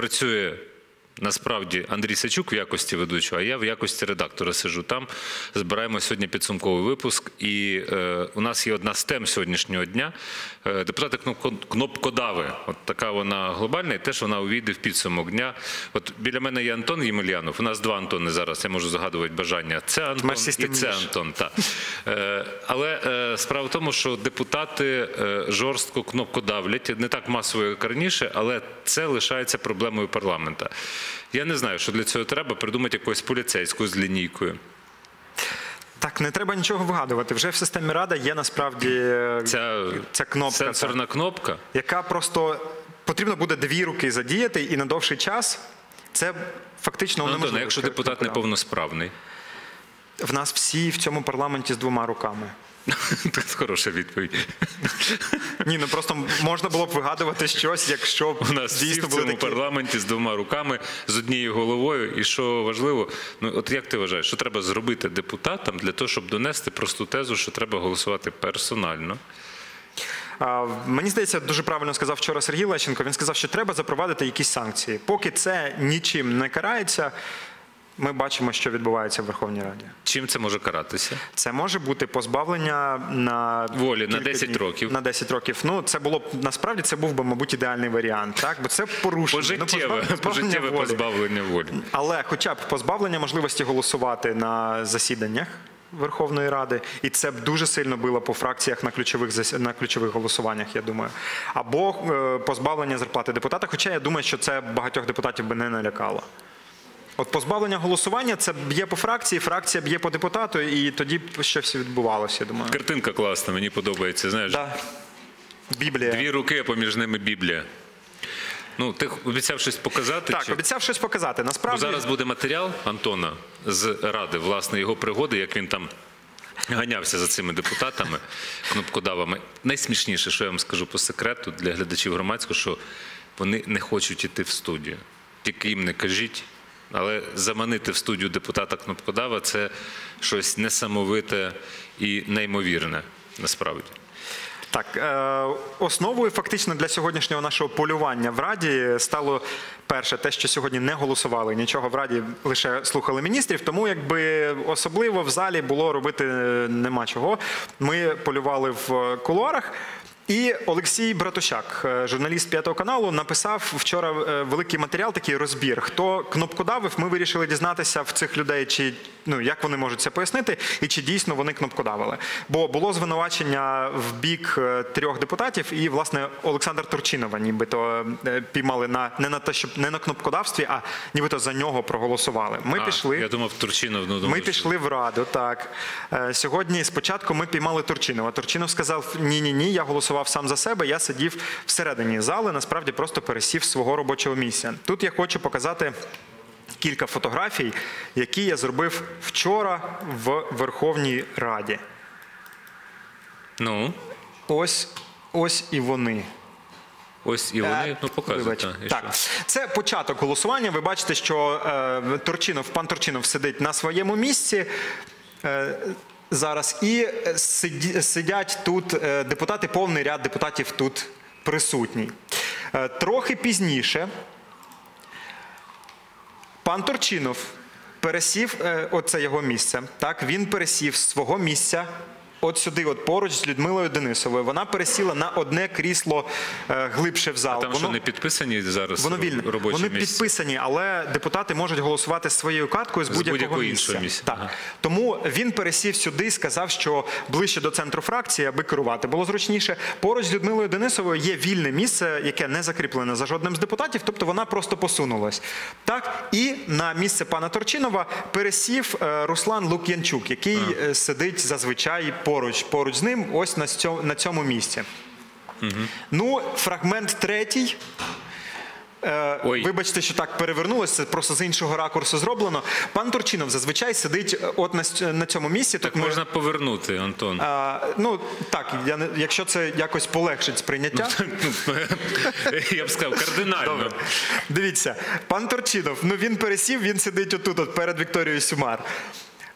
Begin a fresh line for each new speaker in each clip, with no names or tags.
працює насправді Андрій Сачук в якості ведучого, а я в якості редактора сижу там. Збираємо сьогодні підсумковий випуск. І е, у нас є одна з тем сьогоднішнього дня. Е, депутати кнопко- кнопкодави. От така вона глобальна, і теж вона увійде в підсумок дня. От біля мене є Антон Ємельянов. У нас два Антони зараз. Я можу загадувати бажання. Це Антон і це. Антон. Так. Е, але е, справа в тому, що депутати е, жорстко кнопкодавлять, не так масово, як раніше, але це лишається проблемою парламента. Я не знаю, що для цього треба придумати якусь поліцейську з лінійкою.
Так, не треба нічого вигадувати. Вже в системі Рада є насправді е,
Ця,
ця кнопка,
сенсорна кнопка.
яка просто потрібно буде дві руки задіяти, і на довший час це фактично
Ну, а якщо депутат неповносправний,
В нас всі в цьому парламенті з двома руками.
це хороша відповідь.
Ні, ну просто можна було б вигадувати щось, якщо б
У нас
дійсно
в цьому
такі.
парламенті з двома руками, з однією головою. І що важливо, ну от як ти вважаєш, що треба зробити депутатам для того, щоб донести просту тезу, що треба голосувати персонально?
Мені здається, дуже правильно сказав вчора Сергій Лещенко. Він сказав, що треба запровадити якісь санкції. Поки це нічим не карається, ми бачимо, що відбувається в Верховній Раді.
Чим це може каратися?
Це може бути позбавлення на
Волі на
кілька
10
днів.
років.
На 10 років. Ну це було б насправді це був би, мабуть, ідеальний варіант, так бо це порушення. Ну,
Пожиттєве,
позбав- позбавлення
пожиттєве
волі.
позбавлення волі.
Але хоча б позбавлення можливості голосувати на засіданнях Верховної Ради, і це б дуже сильно било по фракціях на ключових зас- на ключових голосуваннях, я думаю. Або е, позбавлення зарплати депутата. Хоча я думаю, що це багатьох депутатів би не налякало. От позбавлення голосування це б'є по фракції, фракція б'є по депутату, і тоді б щось відбувалося, я думаю.
Картинка класна, мені подобається. Знаєш,
Да. Біблія.
дві руки, а поміж ними Біблія. Ну, ти обіцяв щось показати?
Так,
чи?
обіцяв щось показати.
Бо зараз буде матеріал Антона з Ради, власне, його пригоди, як він там ганявся за цими депутатами, кнопкодавами. Найсмішніше, що я вам скажу по секрету для глядачів громадського, що вони не хочуть іти в студію. Тільки їм не кажіть. Але заманити в студію депутата кнопкодава це щось несамовите і неймовірне насправді.
Так, е, основою фактично для сьогоднішнього нашого полювання в Раді стало перше, те, що сьогодні не голосували нічого в Раді, лише слухали міністрів. Тому якби особливо в залі було робити нема чого. Ми полювали в кулуарах. І Олексій Братущак, е, журналіст п'ятого каналу, написав вчора е, великий матеріал, такий розбір. Хто кнопкодавив, ми вирішили дізнатися в цих людей, чи ну як вони можуть це пояснити, і чи дійсно вони кнопкодавили. Бо було звинувачення в бік е, трьох депутатів, і власне Олександр Турчинова, нібито піймали на не на те, щоб не на кнопкодавстві, а нібито за нього проголосували. Ми
А,
пішли.
Я думав, Турчинов. Ну,
Ми
думаю, що-
пішли в раду. Так сьогодні спочатку ми піймали Турчинова. Турчинов сказав: ні, ні, ні, я голосував сам за себе. Я сидів всередині зали, насправді просто пересів свого робочого місця. Тут я хочу показати. Кілька фотографій, які я зробив вчора в Верховній Раді.
Ну,
Ось, ось і вони.
ось і вони,
Е,
ну, показують.
так, це початок голосування. Ви бачите, що е, пан Турчинов сидить на своєму місці. Е, Зараз і сидять тут е, депутати, повний ряд депутатів тут присутній. Е, Трохи пізніше пан Турчинов пересів, е, оце його місце. Так, він пересів з свого місця. От сюди, от поруч з Людмилою Денисовою. Вона пересіла на одне крісло е, глибше в зал.
Там що не підписані зараз
Воно вільне.
робочі
Вони
місця?
підписані, але депутати можуть голосувати своєю карткою з, будь-якого
будь-якого
місця.
іншого місця.
Так.
Ага.
Тому він пересів сюди і сказав, що ближче до центру фракції, аби керувати було зручніше. Поруч з Людмилою Денисовою є вільне місце, яке не закріплене за жодним з депутатів, тобто вона просто посунулась. Так, і на місце пана Торчинова пересів е, Руслан Лук'янчук, який е, сидить зазвичай поруч, поруч з ним, ось на цьому, на цьому місці. Ну, фрагмент третій. Е,
Ой.
Вибачте, що так перевернулося, це просто з іншого ракурсу зроблено. Пан Турчинов зазвичай сидить е, от на, на цьому місці.
Так
ми-
можна повернути, Антон.
А, ну так, я якщо це якось полегшить сприйняття.
Ну, Я б сказав, кардинально.
Добре. Дивіться, пан Торчинов, ну він пересів, він сидить отут, от перед Вікторією Сюмар.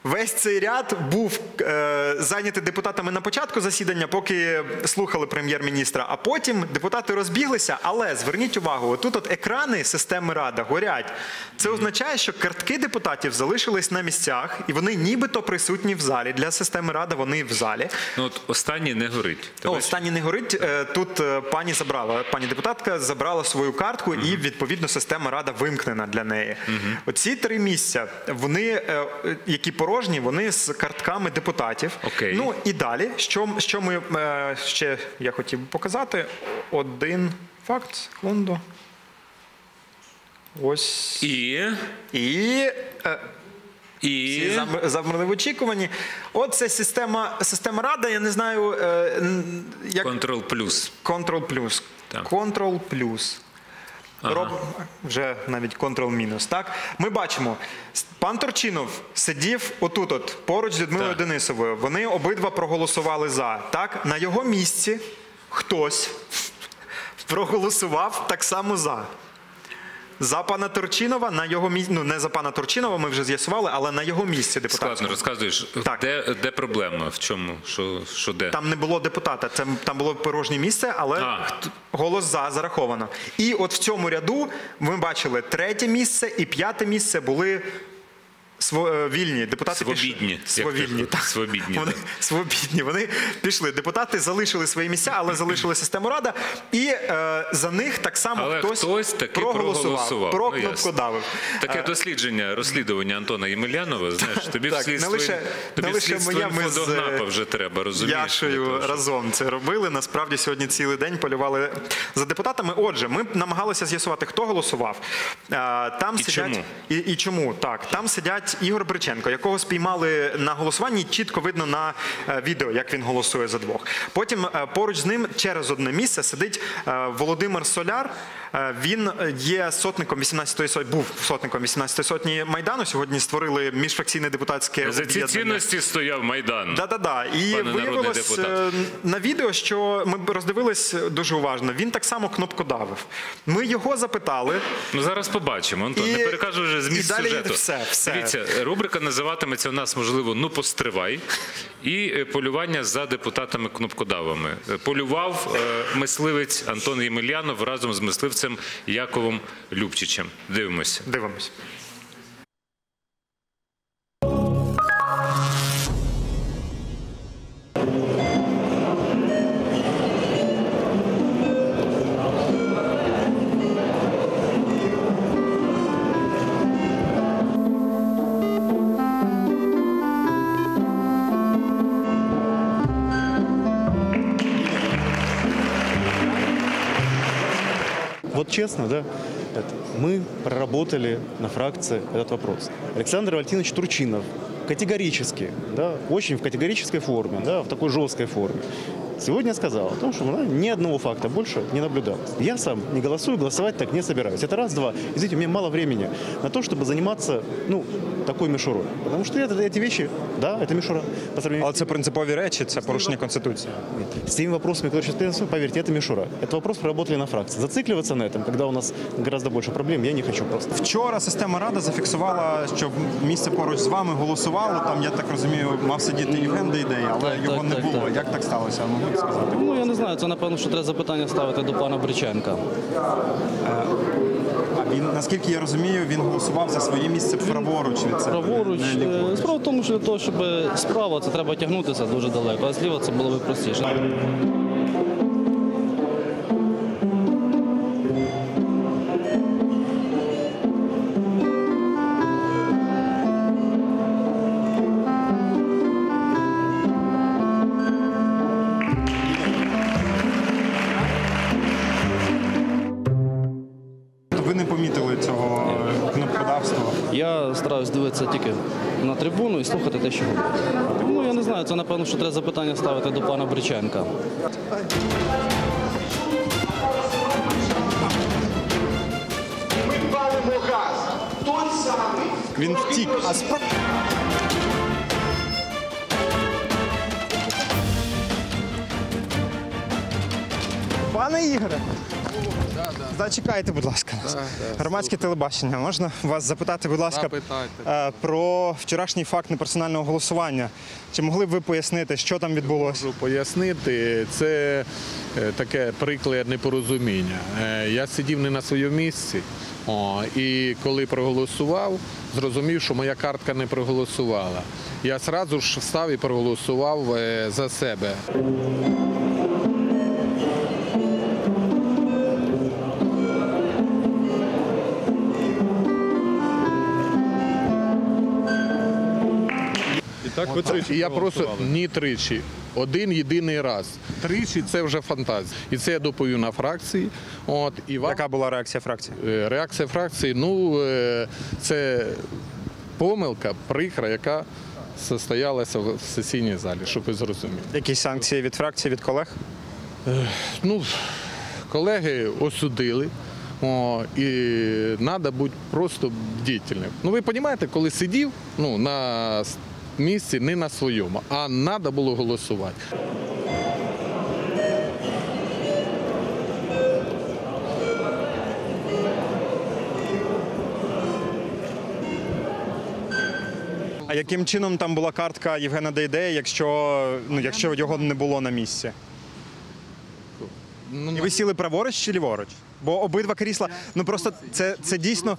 Весь цей ряд був е, зайнятий депутатами на початку засідання, поки слухали прем'єр-міністра. А потім депутати розбіглися. Але зверніть увагу, отут от екрани системи Рада горять. Це означає, що картки депутатів залишились на місцях, і вони нібито присутні в залі. Для системи Рада вони в залі.
Ну от останній не горить.
О, останній не горить. Е, Тут е, пані забрала, пані депутатка забрала свою картку, і відповідно система рада вимкнена для неї. Оці три місця, вони, е, які порожні, вони з картками депутатів.
Окей.
Ну і далі, що, що ми е, ще я хотів би показати. Один факт, секунду. Ось.
І.
І. е,
І.
всі замерли в очікуванні. От це система, система рада, я не знаю, е, як
Контрол плюс.
Ctrl плюс.
Так.
Ctrl плюс. Роб... Вже навіть Ctrl мінус. Так? Ми бачимо, пан Торчинов сидів отут, от, поруч з Людмилою
Так.
Денисовою. Вони обидва проголосували за. Так? На його місці хтось проголосував так само за. За пана Торчинова на його місці, ну не за пана Торчинова, ми вже з'ясували, але на його місці депутат.
Складно розказуєш,
Так.
де, де проблема? В чому? Що, що де?
Там не було депутата, це там було порожнє місце, але
А.
голос за зараховано. І от в цьому ряду ми бачили третє місце і п'яте місце були. Сво- е, Вільні депутати
Свобідні,
пішли. Свобідні, так.
свобідні,
Вони
да.
свобідні. Вони пішли. Депутати залишили свої місця, але залишили систему рада. І е, за них так само
Але
хтось,
хтось таки проголосував.
про
Ну, Таке
Е,
дослідження, розслідування Антона Ємельянова, знаєш, тобі
Так,
слідство,
не лише-
тобі
не
в
лише моя, ми з,
вже треба, розумієш?
Яшею
того,
разом це робили. Насправді сьогодні цілий день полювали за депутатами. Отже, ми намагалися з'ясувати, хто голосував. А, Там
І
сидять
чому?
І, і чому так? Там сидять Ігор Бриченко, якого спіймали на голосуванні. Чітко видно на е, відео, як він голосує за двох. Потім е, поруч з ним через одне місце сидить е, Володимир Соляр. Він є сотником 18-ї сотні, був сотником 18-ї сотні майдану. Сьогодні створили міжфракційне депутатське
За ці цінності стояв Майдан.
Да-да-да. І
Пане
виявилось е, на відео, що ми роздивились дуже уважно. Він так само кнопкодавив. Ми його запитали.
Ну зараз побачимо. Антон,
І-
не перекажу вже зміст
і далі
сюжету.
все, все.
Дивіться, рубрика називатиметься у нас, можливо, ну постривай. І е, полювання за депутатами кнопкодавами. Е, Полював е, мисливець Антон Ємельянов разом з мисливцем Яковом Любчичем. Дивимося.
Дивимось.
Честно, да, это, мы проработали на фракции этот вопрос. Александр Валентинович Турчинов категорически, да, очень в категорической форме, да, в такой жесткой форме, сегодня сказал о том, что да, ни одного факта больше не наблюдалось. Я сам не голосую, голосовать так не собираюсь. Это раз, два. Извините, у меня мало времени на то, чтобы заниматься, ну, такой мишурой. Потому что это, эти вещи, да, это мишура. По сравнению
Але це принципові речі, це порушення конституції.
с теми вопросами, которые сейчас принесу, поверьте, это мишура. Это вопрос проработали на фракции. Зацикливаться на этом, когда у нас гораздо больше проблем, я не хочу просто.
Вчора система рада зафіксувала, що місце поруч з вами голосувало. Там я так розумію, мав сидіти Євген Дейдей, але
Так,
його
так,
не
так,
було.
так.
Як так сталося? Могли б сказати?
Ну я не знаю, це напевно, що треба запитання ставити до пана Бриченка.
А він наскільки я розумію, він голосував за своє місце праворуч від себе.
Праворуч. е, Справа в тому, що для того, щоб справа це треба тягнутися дуже далеко, а зліва це було б простіше.
Кнопкодавства.
Я стараюсь дивитися тільки на трибуну і слухати те, що говорять. Ну я не знаю, це напевно, що треба запитання ставити до пана Бриченка.
Ми палимо газ.
Він втік. А
Пане Ігоре, Зачекайте, будь ласка. нас. Громадське телебачення. Можна вас запитати, будь ласка, е, про вчорашній факт неперсонального голосування. Чи могли б ви пояснити, що там відбулося?
Можу пояснити, це е, таке приклад непорозуміння. Е, Я сидів не на своєму місці, о, і коли проголосував, зрозумів, що моя картка не проголосувала. Я одразу ж встав і проголосував е, за себе.
Так ви тричі
я просто
проголосували.
ні тричі. Один єдиний раз. Тричі це вже фантазія. І це я доповів на фракції. От, і вам
Яка була реакція фракції?
Е, Реакція фракції, ну е, це помилка, прикра, яка состоялася в сесійній залі, щоб ви зрозуміли.
Якісь санкції від фракції, від колег?
Ну, колеги осудили. О, і треба бути просто бдительним. Ну ви розумієте, коли сидів ну, на місці не на своєму, а треба було голосувати.
А яким чином там була картка Євгена Дейдея, якщо, ну, якщо його не було на місці?
Ну,
І ви сіли праворуч чи ліворуч? Бо обидва крісла, ну просто це, це дійсно.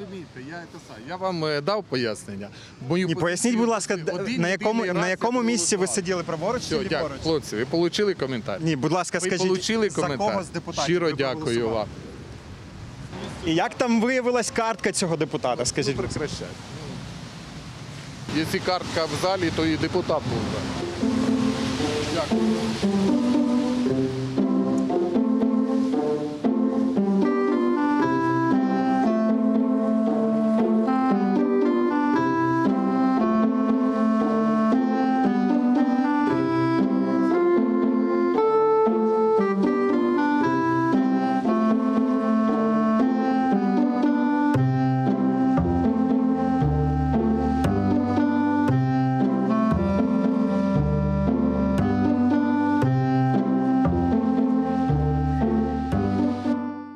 Я, я вам е, дав пояснення. Мою
Ні, поясніть, будь ласка, на якому, на якому місці ви сиділи праворуч чи
Все, дякую. Хлопці, ви отримали коментар.
Ні, будь ласка,
Ви
скажіть, за кого з депутатів
Щиро
ви
дякую вам.
І як там виявилась картка цього депутата? Скажіть,
Ну, прекращай. Якщо картка в залі, то і депутат був. Дякую.